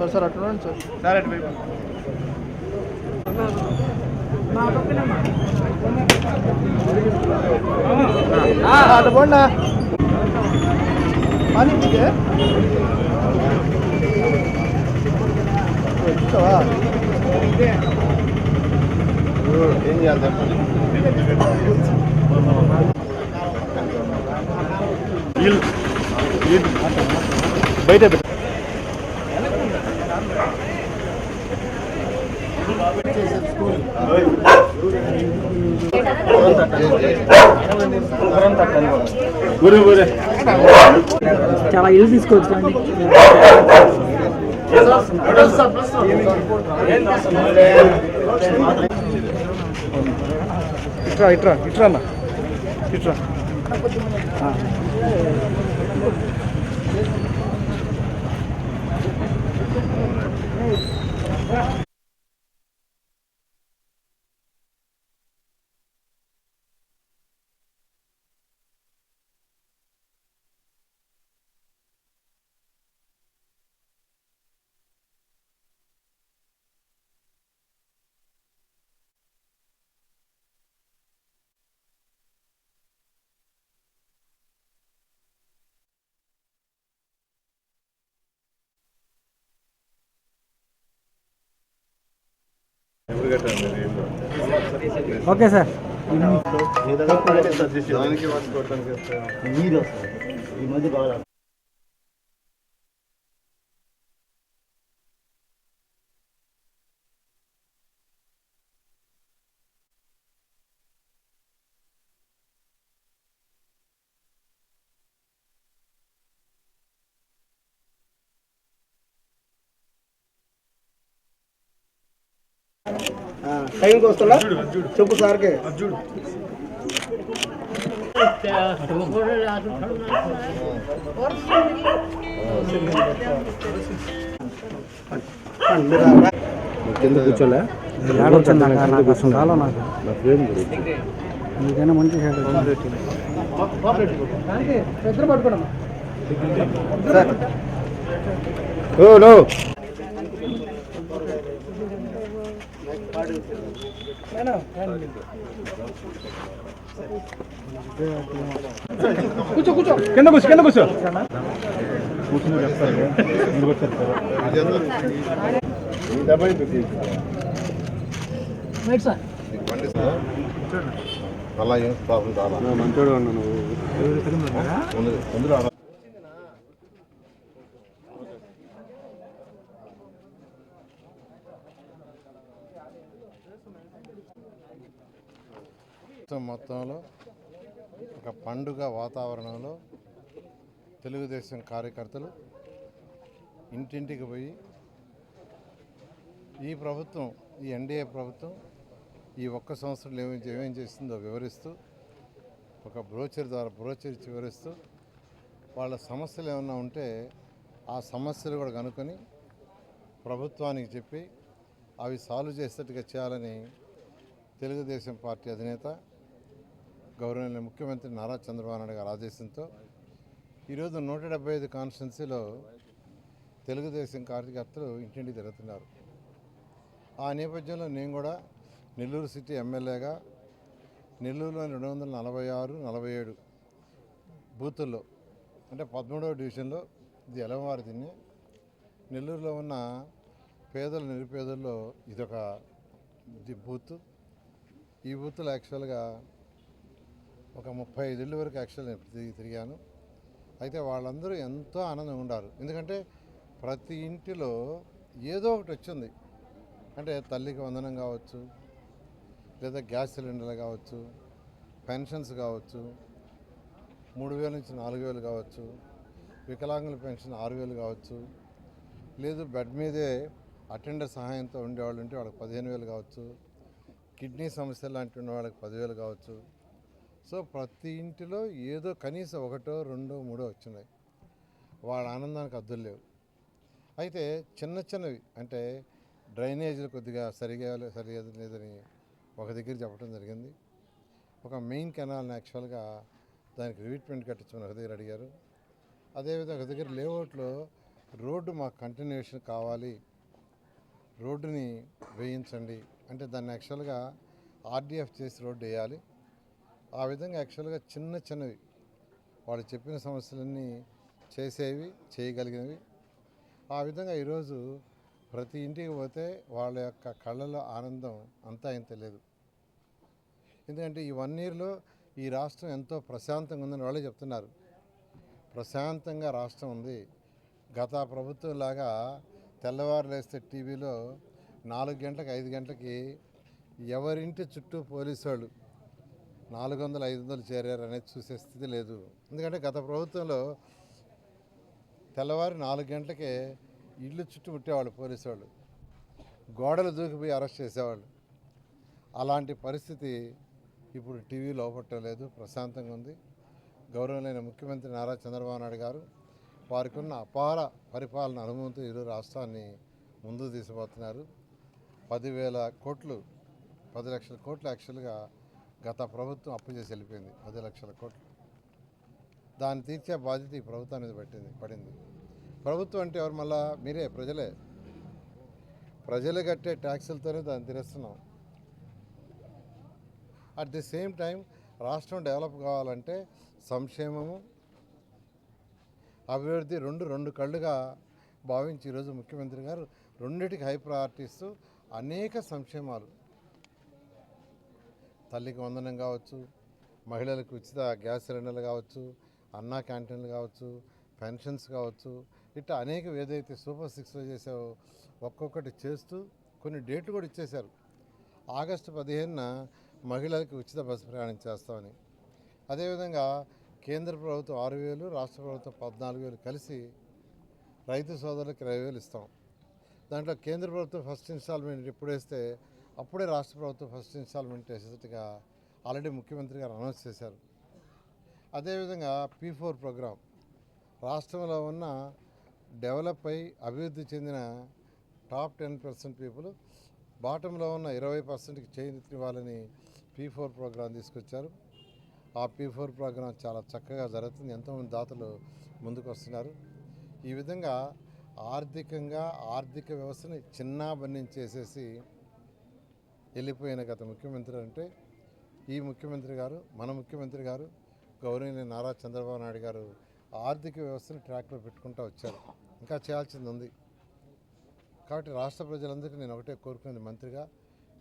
Sir sir ఉండండి sir. Sir అటు వైపు అటు పోండి పని ఏం చేయాలి చెప్పండి బయట చాలా ఇల్లు తీసుకోవచ్చు అండి ఇట్రా ఇట్రా ఇట్రా అన్న ఇట్రా. Okay sir. దానికి ఈ మధ్య బాగా టైంకి వస్తుందా? చెప్పు సార్కి. కింద కూర్చోలే. మీకైనా మంచి పట్టుకోండి ఓ కూర్చో కూర్చో. కింద కూర్చో కింద కూర్చో. రైట్ సార్ అలా ఏం ప్రాబ్లం మంచోడు అన్న నువ్వు ప్రభుత్వం మొత్తంలో ఒక పండుగ వాతావరణంలో తెలుగుదేశం కార్యకర్తలు ఇంటింటికి పోయి ఈ ప్రభుత్వం ఈ ఎన్డీఏ ప్రభుత్వం ఈ ఒక్క సంవత్సరంలో ఏమేం ఏమేం చేస్తుందో వివరిస్తూ ఒక బ్రోచర్ ద్వారా బ్రోచర్ ఇచ్చి వివరిస్తూ వాళ్ళ సమస్యలు ఏమైనా ఉంటే ఆ సమస్యలు కూడా కనుక్కొని ప్రభుత్వానికి చెప్పి అవి సాల్వ్ చేసేట్టుగా చేయాలని తెలుగుదేశం పార్టీ అధినేత గౌరవనీయ ముఖ్యమంత్రి నారా చంద్రబాబు నాయుడు గారి ఆదేశంతో ఈరోజు నూట డెబ్బై ఐదు కాన్స్టిట్యున్సీలో తెలుగుదేశం కార్యకర్తలు ఇంటింటికి తిరుగుతున్నారు. ఆ నేపథ్యంలో నేను కూడా నెల్లూరు సిటీ ఎమ్మెల్యేగా నెల్లూరులో రెండు వందల నలభై ఆరు నలభై ఏడు బూతుల్లో అంటే పదమూడవ డివిజన్లో ఇది ఎలవారి తిని నెల్లూరులో ఉన్న పేదల నిరుపేదల్లో ఇదొక బూత్. ఈ బూత్లో యాక్చువల్గా ఒక ముప్పై ఐదు వరకు యాక్చువల్ నేను తిరిగి తిరిగాను. అయితే వాళ్ళందరూ ఎంతో ఆనందంగా ఉండారు. ఎందుకంటే ప్రతి ఇంటిలో ఏదో ఒకటి వచ్చింది. అంటే తల్లికి వందనం కావచ్చు లేదా గ్యాస్ సిలిండర్లు కావచ్చు పెన్షన్స్ కావచ్చు మూడు వేల నుంచి నాలుగు వేలు కావచ్చు వికలాంగుల పెన్షన్ ఆరు వేలు కావచ్చు లేదు బెడ్ మీదే అటెండర్ సహాయంతో ఉండేవాళ్ళు ఉంటే వాళ్ళకి పదిహేను వేలు కావచ్చు కిడ్నీ సమస్యలు లాంటి ఉన్న వాళ్ళకి పదివేలు కావచ్చు సో ప్రతి ఇంటిలో ఏదో కనీసం ఒకటో రెండో మూడో వచ్చినాయి. వాళ్ళ ఆనందానికి అద్దులు లేవు. అయితే చిన్న చిన్నవి అంటే డ్రైనేజీలు కొద్దిగా సరిగా సరిగా లేదని ఒక దగ్గర చెప్పడం జరిగింది. ఒక మెయిన్ కెనాల్ని యాక్చువల్గా దానికి రివిట్మెంట్ కట్టించమని ఒక దగ్గర అడిగారు. అదేవిధంగా ఒక దగ్గర లేఅవుట్లో రోడ్డు మాకు కంటిన్యూషన్ కావాలి రోడ్డుని వేయించండి అంటే దాన్ని యాక్చువల్గా ఆర్డీఎఫ్ చేసి రోడ్డు వేయాలి. ఆ విధంగా యాక్చువల్గా చిన్న చిన్నవి. వాళ్ళు చెప్పిన సమస్యలన్నీ చేసేవి చేయగలిగినవి. ఆ విధంగా ఈరోజు ప్రతి ఇంటికి పోతే వాళ్ళ యొక్క కళ్ళలో ఆనందం అంతా ఇంత లేదు. ఎందుకంటే ఈ వన్ ఇయర్లో ఈ రాష్ట్రం ఎంతో ప్రశాంతంగా ఉందని వాళ్ళే చెప్తున్నారు. ప్రశాంతంగా రాష్ట్రం ఉంది. గత ప్రభుత్వం లాగా తెల్లవారు లేస్తే టీవీలో నాలుగు గంటలకు ఐదు గంటలకి ఎవరింటి చుట్టూ పోలీసు వాళ్ళు నాలుగు వందలు ఐదు వందలు చేరారు అనేది చూసే స్థితి లేదు. ఎందుకంటే గత ప్రభుత్వంలో తెల్లవారు నాలుగు గంటలకే ఇల్లు చుట్టూ ముట్టేవాళ్ళు పోలీసు వాళ్ళు గోడలు దూకిపోయి అరెస్ట్ చేసేవాళ్ళు. అలాంటి పరిస్థితి ఇప్పుడు టీవీ లోపట్టలేదు ప్రశాంతంగా ఉంది. గౌరవమైన ముఖ్యమంత్రి నారా చంద్రబాబు నాయుడు గారు వారికి ఉన్న అపార పరిపాలన అనుభవంతో ఇరు రాష్ట్రాన్ని ముందుకు తీసుకుపోతున్నారు. పదివేల కోట్లు పది లక్షల కోట్లు యాక్చువల్గా గత ప్రభుత్వం అప్పు చేసి వెళ్ళిపోయింది. పది లక్షల కోట్లు. దాన్ని తీర్చే బాధ్యత ఈ ప్రభుత్వం మీద పట్టింది పడింది. ప్రభుత్వం అంటే ఎవరు? మళ్ళా మీరే ప్రజలే. ప్రజలు కట్టే ట్యాక్సులతోనే దాన్ని తీరుస్తున్నాం. అట్ ది సేమ్ టైం రాష్ట్రం డెవలప్ కావాలంటే సంక్షేమము అభివృద్ధి రెండు రెండు కళ్ళుగా భావించి ఈరోజు ముఖ్యమంత్రి గారు రెండింటికి హై ప్రయారిటీ ఇస్తూ అనేక సంక్షేమాలు తల్లికి వందనం కావచ్చు మహిళలకు ఉచిత గ్యాస్ సిలిండర్లు కావచ్చు అన్నా క్యాంటీన్లు కావచ్చు పెన్షన్స్ కావచ్చు ఇట్లా అనేక ఏదైతే సూపర్ సిక్స్లో చేసావో ఒక్కొక్కటి చేస్తూ కొన్ని డేట్లు కూడా ఇచ్చేశారు. ఆగస్టు పదిహేనున మహిళలకు ఉచిత బస్సు ప్రయాణం చేస్తామని. అదేవిధంగా కేంద్ర ప్రభుత్వం ఆరు వేలు రాష్ట్ర ప్రభుత్వం పద్నాలుగు వేలు కలిసి రైతు సోదరులకు ఇరవై వేలు ఇస్తాం. దాంట్లో కేంద్ర ప్రభుత్వం ఫస్ట్ ఇన్స్టాల్మెంట్ ఇప్పుడు వేస్తే అప్పుడే రాష్ట్ర ప్రభుత్వం ఫస్ట్ ఇన్స్టాల్మెంట్ వేసేట్టుగా ఆల్రెడీ ముఖ్యమంత్రి గారు అనౌన్స్ చేశారు. అదేవిధంగా పీ ఫోర్ ప్రోగ్రాం రాష్ట్రంలో ఉన్న డెవలప్ అయి అభివృద్ధి చెందిన టాప్ టెన్ పర్సెంట్ పీపుల్ బాటంలో ఉన్న ఇరవై పర్సెంట్కి వాళ్ళని పీ ఫోర్ ప్రోగ్రాం తీసుకొచ్చారు. ఆ పీ ఫోర్ ప్రోగ్రాం చాలా చక్కగా జరుగుతుంది. ఎంతోమంది దాతలు ముందుకు వస్తున్నారు ఈ విధంగా ఆర్థికంగా ఆర్థిక వ్యవస్థని చిన్నాభిన్నం చేసేసి వెళ్ళిపోయిన గత ముఖ్యమంత్రి అంటే ఈ ముఖ్యమంత్రి గారు మన ముఖ్యమంత్రి గారు గౌరవనీయ నారా చంద్రబాబు నాయుడు గారు ఆర్థిక వ్యవస్థను ట్రాక్లో పెట్టుకుంటూ వచ్చారు. ఇంకా చేయాల్సింది ఉంది. కాబట్టి రాష్ట్ర ప్రజలందరికీ నేను ఒకటే కోరుకునేది మంత్రిగా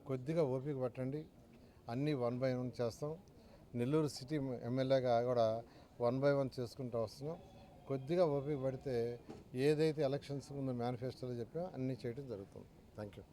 కొద్దిగా ఓపిక పట్టండి. అన్నీ వన్ బై వన్ చేస్తాం. నెల్లూరు సిటీ ఎమ్మెల్యేగా కూడా వన్ బై వన్ చేసుకుంటూ వస్తున్నాం. కొద్దిగా ఓపిక పడితే ఏదైతే ఎలక్షన్స్ ముందు మేనిఫెస్టోలో చెప్పామో అన్నీ చేయడం జరుగుతుంది. Thank you.